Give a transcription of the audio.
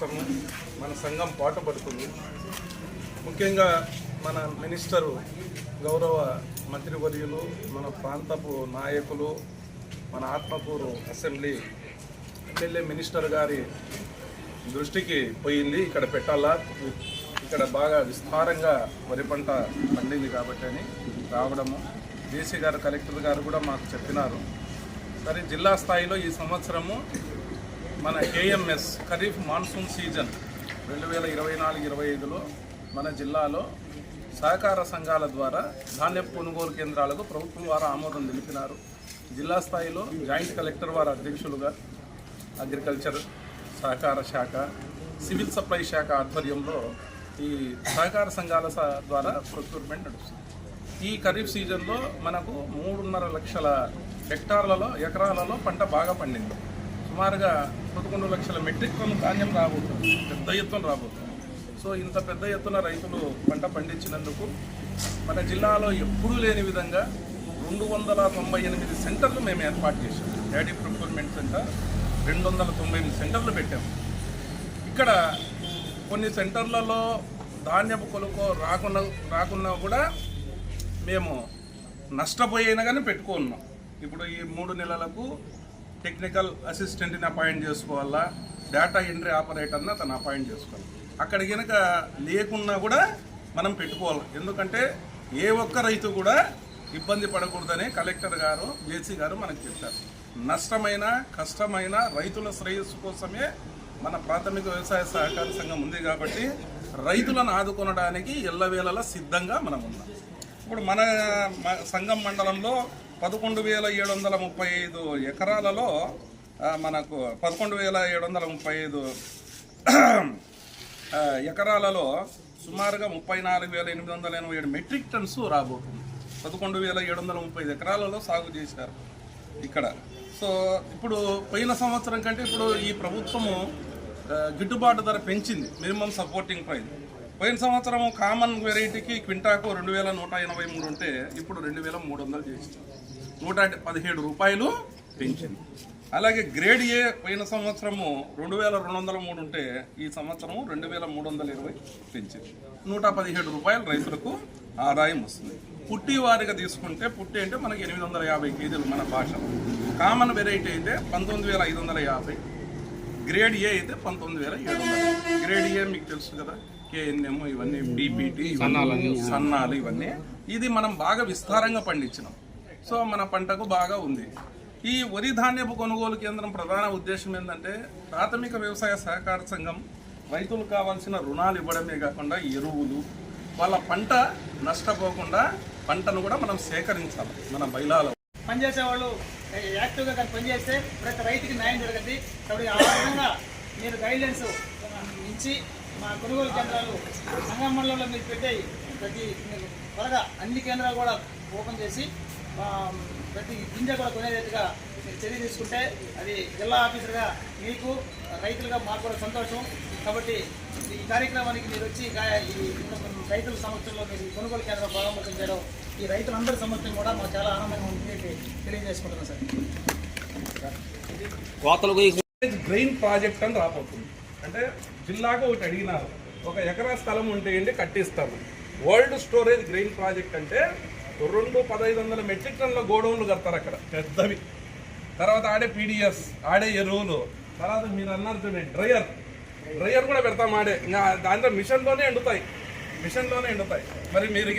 కోసము మన సంఘం పాటుపడుతుంది. ముఖ్యంగా మన మినిస్టరు గౌరవ మంత్రివర్యులు మన ప్రాంతపు నాయకులు మన ఆత్మకూరు అసెంబ్లీ ఎమ్మెల్యే మినిస్టర్ గారి దృష్టికి పోయింది. ఇక్కడ పెట్టాలా? ఇక్కడ బాగా విస్తారంగా వరి పంట పండింది కాబట్టి అని రావడము. డీసీ గారు కలెక్టర్ గారు కూడా మాకు చెప్పినారు. సరే జిల్లా స్థాయిలో ఈ సంవత్సరము మన కేఎంఎస్ ఖరీఫ్ మాన్సూన్ సీజన్ రెండు వేల ఇరవై నాలుగు ఇరవై ఐదులో మన జిల్లాలో సహకార సంఘాల ద్వారా ధాన్య కొనుగోలు కేంద్రాలకు ప్రభుత్వం వారు ఆమోదం తెలిపినారు. జిల్లా స్థాయిలో జాయింట్ కలెక్టర్ వారు అధ్యక్షులుగా అగ్రికల్చర్ సహకార శాఖ సివిల్ సప్లై శాఖ ఆధ్వర్యంలో ఈ సహకార సంఘాల స- ద్వారా ప్రొక్యూర్మెంట్ నడుస్తుంది. ఈ ఖరీఫ్ సీజన్లో మనకు మూడున్నర లక్షల హెక్టార్లలో ఎకరాలలో పంట బాగా పండింది. సుమారుగా పదకొండు లక్షల మెట్రిక్ టన్ను ధాన్యం రాబోతుంది. పెద్ద ఎత్తున రాబోతుంది. సో ఇంత పెద్ద ఎత్తున రైతులు పంట పండించినందుకు మన జిల్లాలో ఎప్పుడూ లేని విధంగా రెండు వందల తొంభై ఎనిమిది సెంటర్లు మేము ఏర్పాటు చేశాం. డాడీ ప్రొక్యూర్మెంట్ సెంటర్ రెండు వందల తొంభై ఎనిమిది సెంటర్లు పెట్టాము ఇక్కడ కొన్ని సెంటర్లలో ధాన్యపు కొనుక్కో రాకున్నా రాకున్నా కూడా మేము నష్టపోయినా కానీ పెట్టుకున్నాం. ఇప్పుడు ఈ మూడు నెలలకు టెక్నికల్ అసిస్టెంట్ని అపాయింట్ చేసుకోవాలా? డేటా ఎంట్రీ ఆపరేటర్ని అతను అపాయింట్ చేసుకోవాలి. అక్కడ కనుక లేకున్నా కూడా మనం పెట్టుకోవాలి. ఎందుకంటే ఏ ఒక్క రైతు కూడా ఇబ్బంది పడకూడదని కలెక్టర్ గారు జేసీ గారు మనకు చెప్పారు. నష్టమైన కష్టమైన రైతుల శ్రేయస్సు కోసమే మన ప్రాథమిక వ్యవసాయ సహకార సంఘం ఉంది కాబట్టి రైతులను ఆదుకొనడానికి ఎల్లవేళలా సిద్ధంగా మనం ఉన్నాం. ఇప్పుడు మన సంఘం మండలంలో పదకొండు వేల ఏడు వందల ముప్పై ఐదు ఎకరాలలో మనకు పదకొండు వేల ఏడు వందల ముప్పై ఐదు ఎకరాలలో సుమారుగా ముప్పై నాలుగు వేల ఎనిమిది వందల ఎనభై ఏడు మెట్రిక్ టన్స్ రాబోతుంది. పదకొండు వేల ఏడు వందల ముప్పై ఐదు ఎకరాలలో సాగు చేశారు ఇక్కడ. సో ఇప్పుడు పోయిన సంవత్సరం కంటే ఇప్పుడు ఈ ప్రభుత్వము గిట్టుబాటు ధర పెంచింది. మినిమం సపోర్టింగ్ ప్రైస్ పోయిన సంవత్సరం కామన్ వెరైటీకి క్వింటాకు రెండు వేల నూట ఎనభై మూడు ఉంటే ఇప్పుడు రెండు వేల మూడు వందలు చేసింది నూట పదిహేడు రూపాయలు పెంచింది. అలాగే గ్రేడ్ ఏ పోయిన సంవత్సరము రెండు వేల రెండు వందల మూడు ఉంటే ఈ సంవత్సరము రెండు వేల మూడు వందల ఇరవై పెంచింది. నూట పదిహేడు రూపాయలు రైతులకు ఆదాయం వస్తుంది. పుట్టి వారిగా తీసుకుంటే పుట్టి అంటే మనకి ఎనిమిది వందల యాభై కేజీలు మన భాష. కామన్ వెరైటీ అయితే పంతొమ్మిది వేల ఐదు వందల యాభై. గ్రేడ్ ఏ అయితే పంతొమ్మిది వేల ఏడు వందల. గ్రేడ్ ఏ మీకు తెలుసు కదా? కేఎన్ఎం ఇవన్నీ బీపీటీ సన్నాలు ఇవన్నీ. ఇది మనం బాగా విస్తారంగా పండించినాం. సో మన పంటకు బాగా ఉంది. ఈ వరి ధాన్యపు కొనుగోలు కేంద్రం ప్రధాన ఉద్దేశం ఏంటంటే ప్రాథమిక వ్యవసాయ సహకార సంఘం రైతులకు కావాల్సిన రుణాలు ఇవ్వడమే కాకుండా ఎరువులు వాళ్ళ పంట నష్టపోకుండా పంటను కూడా మనం సేకరించాలి మన బయలాలో పనిచేసే వాళ్ళు యాక్టివ్గా కానీ పనిచేస్తే ప్రతి రైతుకి న్యాయం జరగద్ది. కాబట్టి ఆ విధంగా మీరు గైడ్లైన్స్ ఇచ్చి మా కొనుగోలు కేంద్రాలు సంగం మండలంలో మీరు పెట్టే ప్రతి మీరు త్వరగా అన్ని కేంద్రాలు కూడా ఓపెన్ చేసి ప్రతి గింజ కూడా కొనేటట్టుగా మీరు చర్య తీసుకుంటే అది జిల్లా ఆఫీసర్గా మీకు రైతులుగా మాకు కూడా సంతోషం. కాబట్టి ఈ కార్యక్రమానికి మీరు వచ్చి రైతుల సమక్షంలో మీరు ఈ కొనుగోలు కేంద్రం ప్రారంభం చేయడం ఈ రైతులందరి సమక్షం కూడా మాకు చాలా ఆనందంగా ఉంది అని తెలియజేసుకుంటున్నాం సార్. కోతలకు గ్రెయిన్ ప్రాజెక్ట్ అని రాబోతుంది అంటే జిల్లాకు ఒకటి అడిగినారు. ఒక ఎకరా స్థలం ఉంటే ఏంటి వరల్డ్ స్టోరేజ్ గ్రెయిన్ ప్రాజెక్ట్ అంటే రెండు పదహైదు వందల మెట్రిక్ టన్ల గోడౌన్లు కడతారు అక్కడ. పెద్దవి. తర్వాత ఆడే పీడిఎస్ ఆడే ఎరువులు. తర్వాత మీరు అన్నారు చూడండి డ్రయర్. డ్రయర్ కూడా పెడతాం ఆడే. దాంట్లో మిషన్లోనే ఎండుతాయి. మిషన్లోనే ఎండుతాయి. మరి మీరు